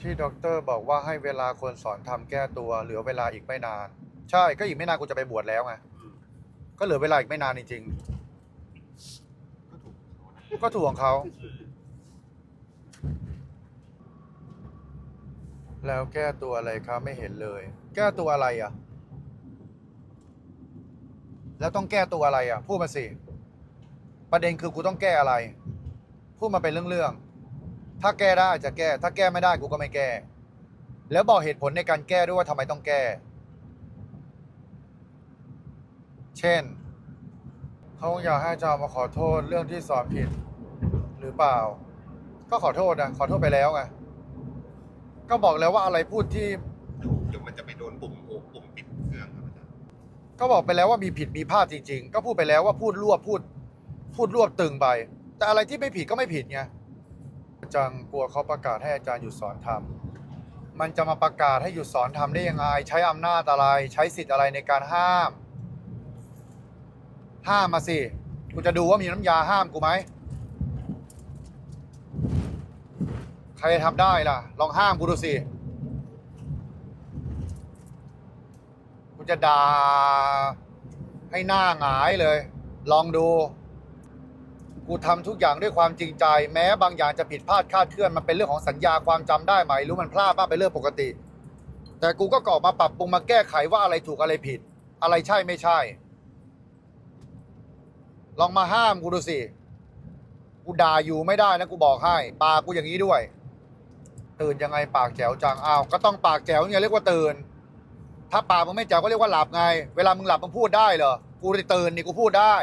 ที่ด็อกเตอร์บอกว่าให้เวลาคนสอนทำแก้ตัว เหลือเวลาอีกไม่นาน ใช่ก็อีกไม่นานกูจะไปบวชแล้วไงก็เหลือเวลาอีกไม่นานจริงก็ถูกของเขานะๆก็ถูกของเขา แล้วแก้ตัวอะไรครับไม่เห็นเลย แก้ตัวอะไรอะ แล้วต้องแก้ตัวอะไรอะ พูดมาสิ ประเด็นคือกูต้องแก้อะไร พูดมาเป็นเรื่องๆ ถ้าแก้ได้จะแก้ ถ้าแก้ไม่ได้กูก็ไม่แก้ แล้วบอกเหตุผลในการแก้ด้วยว่าทำไมต้องแก้ เช่น เขาอยากให้อาจารย์มาขอโทษเรื่องที่สอนผิด หรือเปล่า ก็ขอโทษนะขอโทษไปแล้วไงก็บอกแล้วว่าอะไรพูดที่เดี๋ยวมันจะไปโดนปุ่มโอปุ่มปิดเครื่องครับอาจารย์ก็บอกไปแล้วว่ามีผิดมีพลาดจริง ๆ ก็พูดไปแล้วว่าพูดรวบพูด พูดรวบตึงไป แต่อะไรที่ไม่ผิดก็ไม่ผิดไงอา จารย์กลัวเขาประกาศให้อาจารย์หยุดสอนทำมันจะมาประกาศให้หยุดสอนทำได้ยังไง ใช้อำนาจอะไร ใช้สิทธิ์อะไรในการห้าม ห้ามมาสิกูจะดูว่ามีน้ำยาห้ามกูไหมใครทำได้ล่ะ ลองห้ามกูดูสิกูจะด่าให้หน้าหงายเลย ลองดู กูทำทุกอย่างด้วยความจริงใจ แม้บางอย่างจะผิดพลาดคาดเคลื่อนมันเป็นเรื่องของสัญญาความจำได้ไหมรู้มันพลาดบ้างเป็นเรื่องปกติ แต่กูก็กออกมาปรับปรุงมาแก้ไขว่าอะไรถูกอะไรผิด อะไรใช่ไม่ใช่ ลองมาห้ามกูดูสิกูด่าอยู่ไม่ได้นะกูบอกให้ปากกูอย่างนี้ด้วย ตื่นยังไงปากแจ๋วจังอ้าวก็ต้องปากแจ๋วเนี่ยเรียกว่าตื่น ถ้าปากมึงไม่แจ๋วก็เรียกว่าหลับไง เวลามึงหลับมึงพูดได้เหรอกูได้ตื่นนี่กูพูดได้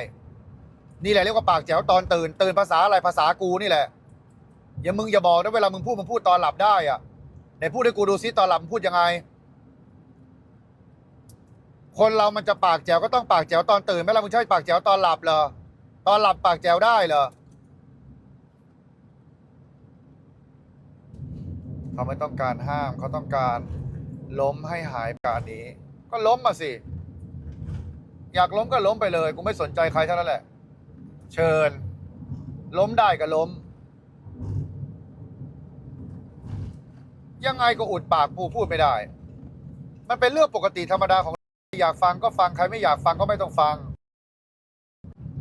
นี่แหละเรียกว่าปากแจ๋วตอนตื่น ตื่นภาษาอะไรภาษากูนี่แหละอย่ามึงอย่าบอกนะเวลามึงพูดมึงพูดตอนหลับได้อะไหนพูดให้กูดูซิตอนหลับมึงพูดยังไง คนเรามันจะปากแจ๋วก็ต้องปากแจ๋วตอนตื่นไหมล่ะมึงใช่ปากแจ๋วตอนหลับเหรอตอนหลับปากแจ๋วได้เหรอเขาไม่ต้องการห้ามเขาต้องการล้มให้หายการนี้ ก็ล้มมาสิ อยากล้มก็ล้มไปเลย กูไม่สนใจใครเท่านั้นแหละ เชิญ ล้มได้ก็ล้ม ยังไงก็อุดปากปูพูดไม่ได้ มันเป็นเรื่องปกติธรรมดาของอยากฟังก็ฟังใครไม่อยากฟังก็ไม่ต้องฟัง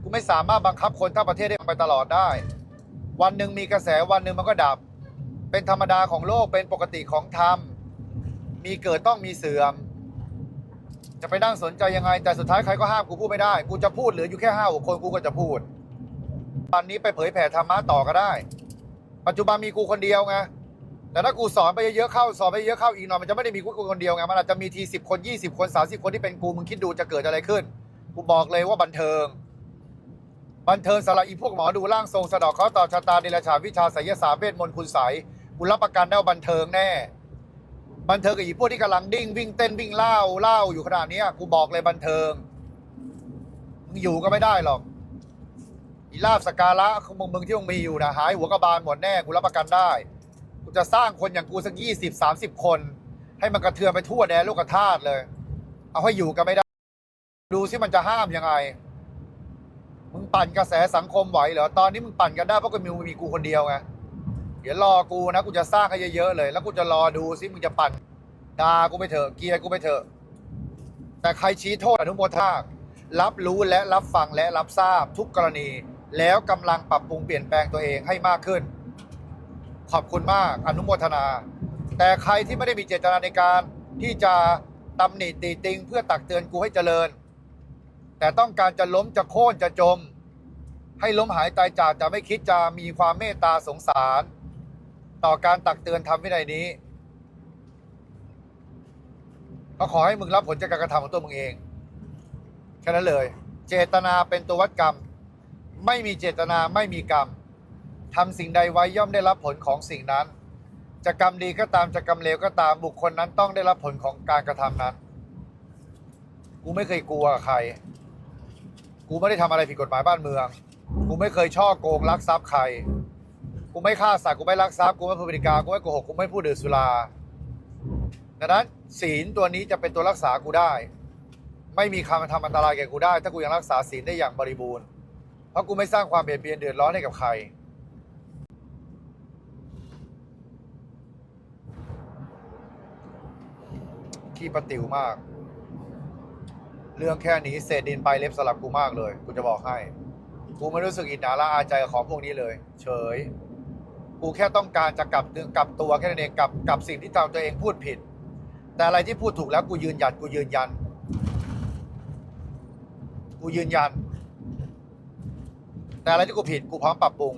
กูไม่สามารถบังคับคนทั้งประเทศได้ไปตลอดได้ วันหนึ่งมีกระแสวันหนึ่งมันก็ดับ เป็นธรรมดาของโลกเป็นปกติของธรรม มีเกิดต้องมีเสื่อม จะไปนั่งสนใจยังไง แต่สุดท้ายใครก็ห้ามกูพูดไม่ได้ กูจะพูดเหลืออยู่แค่ห้าหกคนกูก็จะพูด ตอนนี้ไปเผยแผ่ธรรมะต่อก็ได้ ปัจจุบันมีกูคนเดียวไงแต่ถ้ากูสอนไปเยอะๆเข้าสอนไปเยอะเข้าอีกหน่อยมันจะไม่ได้มีกูคนเดียวไงมันอาจจะมีทีสิบคนยี่สิบคนสามสิบคนที่เป็นกูมึงคิดดูจะเกิดอะไรขึ้น กูบอกเลยว่าบันเทิง บันเทิงสำหรับอีพวกหมอดูร่างทรงสะดอกเขาต่อชะตาเดรัจฉานวิชาไสยศาสตร์เวทมนต์คุณใสยกูรับประกันได้ว่าบันเทิงแน่ บันเทิงกับอีพวกที่กำลังดิ้งวิ่งเต้นวิ่งเล่าเล่าอยู่ขนาดนี้กูบอกเลยบันเทิงมึงอยู่ก็ไม่ได้หรอกอีลาบสการะของมึงมึงที่มึงมีอยู่นะหายหัวกระบาลหมดแน่กูรับประกันได้กูจะสร้างคนอย่างกูสักยี่สิบสามสิบคน ให้มันกระเทือนไปทั่วแดนโลกธาตุเลย เอาให้อยู่กันไม่ได้ ดูสิมันจะห้ามยังไงมึงปั่นกระแสสังคมไหวเหรอตอนนี้มึงปั่นกันได้เพราะกูมีมีกูคนเดียวไง เดี๋ยวรอกูนะกูจะสร้างให้เยอะๆเลย แล้วกูจะรอดูสิมึงจะปั่นดากูไปเถอะเกียร์กูไปเถอะ แต่ใครชี้โทษอนุโมทนารับรู้และรับฟังและรับทราบทุกกรณี แล้วกำลังปรับปรุงเปลี่ยนแปลงตัวเองให้มากขึ้น ขอบคุณมากอนุโมทนา แต่ใครที่ไม่ได้มีเจตนาในการที่จะตำหนิตีติง เพื่อตักเตือนกูให้เจริญ แต่ต้องการจะล้มจะโค่นจะจม ให้ล้มหายตายจากจะไม่คิดจะมีความเมตตาสงสาร ต่อการตักเตือนทำวินัยนี้ก็ขอให้มึงรับผลจากการกระทำของตัวมึงเองแค่นั้นเลย เจตนาเป็นตัววัดกรรม ไม่มีเจตนาไม่มีกรรมทำสิ่งใดไว้ย่อมได้รับผลของสิ่งนั้นจะกรรมดีก็ตามจะกรรมเลวก็ตามบุคคลนั้นต้องได้รับผลของการกระทำนั้น กูไม่เคยกลัวใคร กูไม่ได้ทำอะไรผิดกฎหมายบ้านเมือง กูไม่เคยช่อโกงลักทรัพย์ใคร กูไม่ฆ่าสัตว์กูไม่ลักทรัพย์กูไม่พูดปฏิการกูไม่โกหกกูไม่พูดดื่มสุราดังนั้นศีลตัวนี้จะเป็นตัวรักษากูได้ ไม่มีคำทำอันตรายแก่กูได้ ถ้ากูยังรักษาศีลได้อย่างบริบูรณ์เพราะกูไม่สร้างความเบียดเบียนเดือดร้อนให้กับใครขี้ประติวมาก เรื่องแค่นี้เศษดินไปเล็บสลับกูมากเลย กูจะบอกให้ กูไม่รู้สึกอิจฉาละอาใจกับของพวกนี้เลย เฉย กูแค่ต้องการจะกลับกลับตัวแค่นั้นเองกับกับสิ่งที่ตามตัวเองพูดผิด แต่อะไรที่พูดถูกแล้วกูยืนหยัดกูยืนยัน กูยืนยัน แต่อะไรที่กูผิดกูพร้อมปรับปรุง